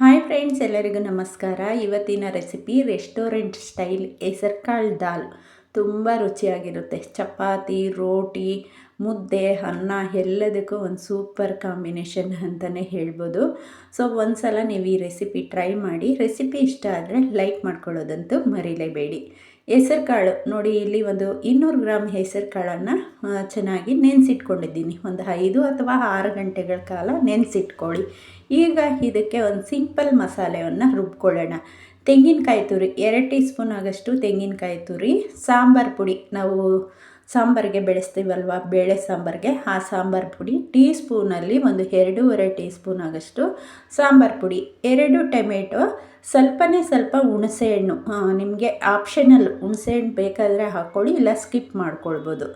Hi friends, ಎಲ್ಲರಿಗೂ ನಮಸ್ಕಾರ. ಇವತ್ತಿನ ರೆಸಿಪಿ ರೆಸ್ಟೋರೆಂಟ್ ಸ್ಟೈಲ್ ಹೆಸರುಕಾಳು ದಾಲ್. ತುಂಬ ರುಚಿಯಾಗಿರುತ್ತೆ. ಚಪಾತಿ, ರೋಟಿ, ಮುದ್ದೆ, ಅನ್ನ, ಎಲ್ಲದಕ್ಕೂ ಒಂದು ಸೂಪರ್ ಕಾಂಬಿನೇಷನ್ ಅಂತಲೇ ಹೇಳ್ಬೋದು. ಸೊ ಒಂದು ಸಲ ನೀವು ಈ ರೆಸಿಪಿ ಟ್ರೈ ಮಾಡಿ. ರೆಸಿಪಿ ಇಷ್ಟ ಆದರೆ ಲೈಕ್ ಮಾಡ್ಕೊಳ್ಳೋದಂತೂ ಮರಿಲೇಬೇಡಿ. ಹೆಸರು ಕಾಳು. ನೋಡಿ, ಇಲ್ಲಿ ಒಂದು ಇನ್ನೂರು ಗ್ರಾಮ್ ಹೆಸರು ಕಾಳನ್ನು ಚೆನ್ನಾಗಿ ನೆನೆಸಿಟ್ಕೊಂಡಿದ್ದೀನಿ. ಒಂದು ಐದು ಅಥವಾ ಆರು ಗಂಟೆಗಳ ಕಾಲ ನೆನೆಸಿಟ್ಕೊಳ್ಳಿ. ಈಗ ಇದಕ್ಕೆ ಒಂದು ಸಿಂಪಲ್ ಮಸಾಲೆಯನ್ನು ರುಬ್ಕೊಳ್ಳೋಣ. ತೆಂಗಿನಕಾಯಿ ತುರಿ, ಎರಡು ಟೀ ಸ್ಪೂನ್ ಆಗಷ್ಟು ತೆಂಗಿನಕಾಯಿ ತುರಿ, ಸಾಂಬಾರು ಪುಡಿ. ನಾವು ಸಾಂಬಾರಿಗೆ ಬೆಳೆಸ್ತೀವಲ್ವ? ಬೇಳೆ ಸಾಂಬಾರಿಗೆ. ಆ ಸಾಂಬಾರು ಪುಡಿ ಟೀ ಸ್ಪೂನಲ್ಲಿ ಒಂದು ಎರಡೂವರೆ ಟೀ ಸ್ಪೂನ್ ಆಗಷ್ಟು ಸಾಂಬಾರು ಪುಡಿ. ಎರಡು ಟೊಮೆಟೊ, ಸ್ವಲ್ಪನೇ ಸ್ವಲ್ಪ ಹುಣಸೆಹಣ್ಣು ನಿಮಗೆ ಆಪ್ಷನಲ್ ಹುಣಸೆಹಣ್ಣು ಬೇಕಾದರೆ ಹಾಕ್ಕೊಳ್ಳಿ ಇಲ್ಲ ಸ್ಕಿಪ್ ಮಾಡ್ಕೊಳ್ಬೋದು.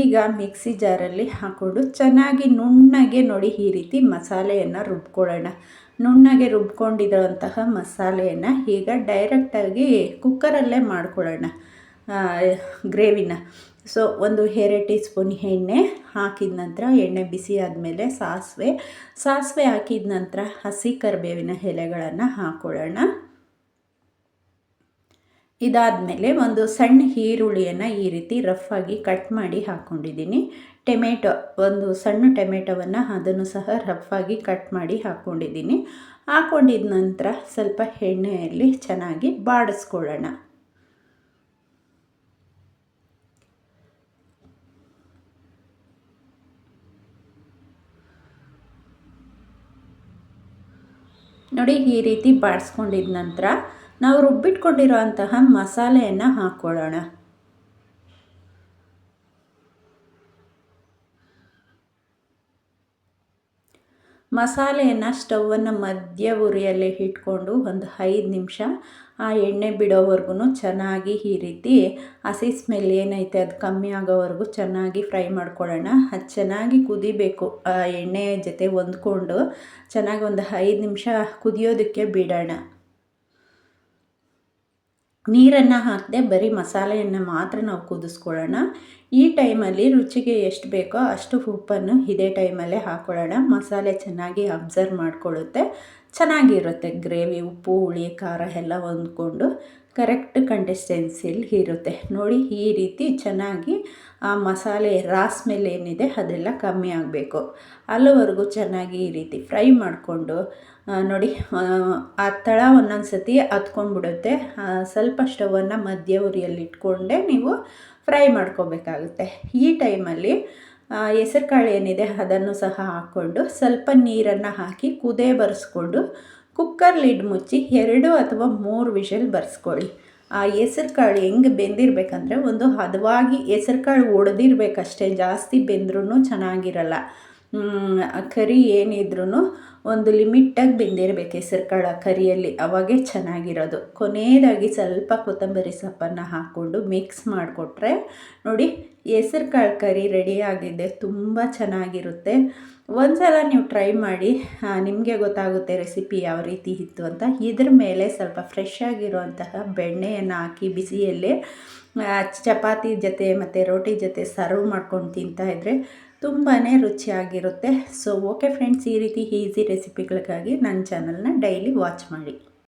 ಈಗ ಮಿಕ್ಸಿ ಜಾರಲ್ಲಿ ಹಾಕ್ಕೊಂಡು ಚೆನ್ನಾಗಿ ನುಣ್ಣಗೆ ನೋಡಿ ಈ ರೀತಿ ಮಸಾಲೆಯನ್ನು ರುಬ್ಕೊಳ್ಳೋಣ. ನುಣ್ಣಗೆ ರುಬ್ಕೊಂಡಿರೋಂತಹ ಮಸಾಲೆಯನ್ನು ಈಗ ಡೈರೆಕ್ಟಾಗಿ ಕುಕ್ಕರಲ್ಲೇ ಮಾಡ್ಕೊಳ್ಳೋಣ. ಗ್ರೇವಿನ. ಸೊ ಒಂದು ಎರಡು ಟೀ ಸ್ಪೂನ್ ಎಣ್ಣೆ ಹಾಕಿದ ನಂತರ ಎಣ್ಣೆ ಬಿಸಿ ಆದಮೇಲೆ ಸಾಸಿವೆ. ಸಾಸಿವೆ ಹಾಕಿದ ನಂತರ ಹಸಿ ಕರಿಬೇವಿನ ಎಲೆಗಳನ್ನು ಹಾಕ್ಕೊಳ್ಳೋಣ ಇದಾದಮೇಲೆ ಒಂದು ಸಣ್ಣ ಈರುಳ್ಳಿಯನ್ನು ಈ ರೀತಿ ರಫಾಗಿ ಕಟ್ ಮಾಡಿ ಹಾಕ್ಕೊಂಡಿದ್ದೀನಿ ಟೊಮೆಟೊ, ಒಂದು ಸಣ್ಣ ಟೊಮೆಟೊವನ್ನು ಅದನ್ನು ಸಹ ರಫಾಗಿ ಕಟ್ ಮಾಡಿ ಹಾಕ್ಕೊಂಡಿದ್ದೀನಿ ಹಾಕ್ಕೊಂಡಿದ ನಂತರ ಸ್ವಲ್ಪ ಎಣ್ಣೆಯಲ್ಲಿ ಚೆನ್ನಾಗಿ ಬಾಡಿಸ್ಕೊಳ್ಳೋಣ. ನೋಡಿ ಈ ರೀತಿ ಬಾಡಿಸ್ಕೊಂಡಿದ ನಂತರ ನಾವು ರುಬ್ಬಿಟ್ಕೊಂಡಿರೋ ಅಂತಹ ಮಸಾಲೆಯನ್ನು ಹಾಕ್ಕೊಳ್ಳೋಣ. ಮಸಾಲೆಯನ್ನು ಸ್ಟವನ್ನು ಮಧ್ಯ ಉರಿಯಲ್ಲಿ ಇಟ್ಕೊಂಡು ಒಂದು ಐದು ನಿಮಿಷ ಆ ಎಣ್ಣೆ ಬಿಡೋವರೆಗೂ ಚೆನ್ನಾಗಿ ಈ ರೀತಿ ಹಸಿ ಸ್ಮೆಲ್ ಏನೈತೆ ಅದು ಕಮ್ಮಿ ಆಗೋವರೆಗೂ ಚೆನ್ನಾಗಿ ಫ್ರೈ ಮಾಡ್ಕೊಳ್ಳೋಣ. ಅದು ಚೆನ್ನಾಗಿ ಕುದಿಬೇಕು. ಆ ಎಣ್ಣೆ ಜೊತೆ ಹೊಂದ್ಕೊಂಡು ಚೆನ್ನಾಗಿ ಒಂದು ಐದು ನಿಮಿಷ ಕುದಿಯೋದಕ್ಕೆ ಬಿಡೋಣ. ನೀರನ್ನು ಹಾಕದೆ ಬರೀ ಮಸಾಲೆಯನ್ನು ಮಾತ್ರ ನಾವು ಕುದಿಸ್ಕೊಳ್ಳೋಣ. ಈ ಟೈಮಲ್ಲಿ ರುಚಿಗೆ ಎಷ್ಟು ಬೇಕೋ ಅಷ್ಟು ಉಪ್ಪನ್ನು ಇದೇ ಟೈಮಲ್ಲೇ ಹಾಕ್ಕೊಳ್ಳೋಣ ಮಸಾಲೆ ಚೆನ್ನಾಗಿ ಅಬ್ಸರ್ವ್ ಮಾಡಿಕೊಳ್ಳುತ್ತೆ. ಚೆನ್ನಾಗಿರುತ್ತೆ ಗ್ರೇವಿ, ಉಪ್ಪು, ಹುಳಿ, ಖಾರ ಎಲ್ಲ ಹೊಂದ್ಕೊಂಡು. ಕರೆಕ್ಟ್ ಕಂಟಿಸ್ಟೆನ್ಸಿಲಿ ಇರುತ್ತೆ. ನೋಡಿ, ಈ ರೀತಿ ಚೆನ್ನಾಗಿ ಆ ಮಸಾಲೆ ರಾಸ್ ಮೇಲೆ ಏನಿದೆ ಅದೆಲ್ಲ ಕಮ್ಮಿ ಆಗಬೇಕು. ಅಲ್ಲಿವರೆಗೂ ಚೆನ್ನಾಗಿ ಈ ರೀತಿ ಫ್ರೈ ಮಾಡಿಕೊಂಡು ನೋಡಿ, ಆ ತಳ ಒಂದೊಂದು ಸತಿ ಹತ್ಕೊಂಡ್ಬಿಡುತ್ತೆ ಸ್ವಲ್ಪ ಸ್ಟವನ್ನು ಮಧ್ಯ ಉರಿಯಲ್ಲಿ ಇಟ್ಕೊಂಡೆ ನೀವು ಫ್ರೈ ಮಾಡ್ಕೋಬೇಕಾಗುತ್ತೆ. ಈ ಟೈಮಲ್ಲಿ ಹೆಸರು ಕಾಳು ಏನಿದೆ ಅದನ್ನು ಸಹ ಹಾಕ್ಕೊಂಡು ಸ್ವಲ್ಪ ನೀರನ್ನು ಹಾಕಿ ಕುದೇ ಬರೆಸ್ಕೊಂಡು ಕುಕ್ಕರ್ ಲಿಡ್ ಮುಚ್ಚಿ ಎರಡು ಅಥವಾ ಮೂರು ವಿಷಲ್ ಬರ್ಸ್ಕೊಳ್ಳಿ. ಆ ಹೆಸರು ಕಾಳು ಹೆಂಗೆ ಬೆಂದಿರಬೇಕಂದ್ರೆ ಒಂದು ಹದವಾಗಿ ಹೆಸರು ಕಾಳು ಒಡೆದಿರ್ಬೇಕಷ್ಟೇ, ಜಾಸ್ತಿ ಬೆಂದ್ರೂ ಚೆನ್ನಾಗಿರಲ್ಲ. ಕರಿ ಏನಿದ್ರೂ ಒಂದು ಲಿಮಿಟ್ಟಾಗಿ ಬೆಂದಿರಬೇಕು ಹೆಸರು ಕಾಳು ಕರಿಯಲ್ಲಿ. ಅವಾಗೇ ಚೆನ್ನಾಗಿರೋದು. ಕೊನೆಯದಾಗಿ ಸ್ವಲ್ಪ ಕೊತ್ತಂಬರಿ ಸೊಪ್ಪನ್ನು ಹಾಕ್ಕೊಂಡು ಮಿಕ್ಸ್ ಮಾಡಿಕೊಟ್ರೆ ನೋಡಿ ಹೆಸರು ಕಾಳು ಕರಿ ರೆಡಿಯಾಗಿದೆ ತುಂಬ ಚೆನ್ನಾಗಿರುತ್ತೆ. ಒಂದು ಸಲ ನೀವು ಟ್ರೈ ಮಾಡಿ ನಿಮಗೆ ಗೊತ್ತಾಗುತ್ತೆ ರೆಸಿಪಿ ಯಾವ ರೀತಿ ಇತ್ತು ಅಂತ. ಇದ್ರ ಮೇಲೆ ಸ್ವಲ್ಪ ಫ್ರೆಶ್ ಆಗಿರುವಂತಹ ಬೆಣ್ಣೆಯನ್ನು ಹಾಕಿ ಬಿಸಿಯಲ್ಲೇ ಚಪಾತಿ ಜೊತೆ ಮತ್ತು ರೋಟಿ ಜೊತೆ ಸರ್ವ್ ಮಾಡ್ಕೊಂಡು ತಿಂತಾಯಿದ್ರೆ ತುಂಬಾ ರುಚಿಯಾಗಿರುತ್ತೆ. ಸೊ ಓಕೆ ಫ್ರೆಂಡ್ಸ್ ಈ ರೀತಿ ಈಸಿ ರೆಸಿಪಿಗಳಿಗಾಗಿ ನನ್ನ ಚಾನಲ್ನ ಡೈಲಿ ವಾಚ್ ಮಾಡಿ.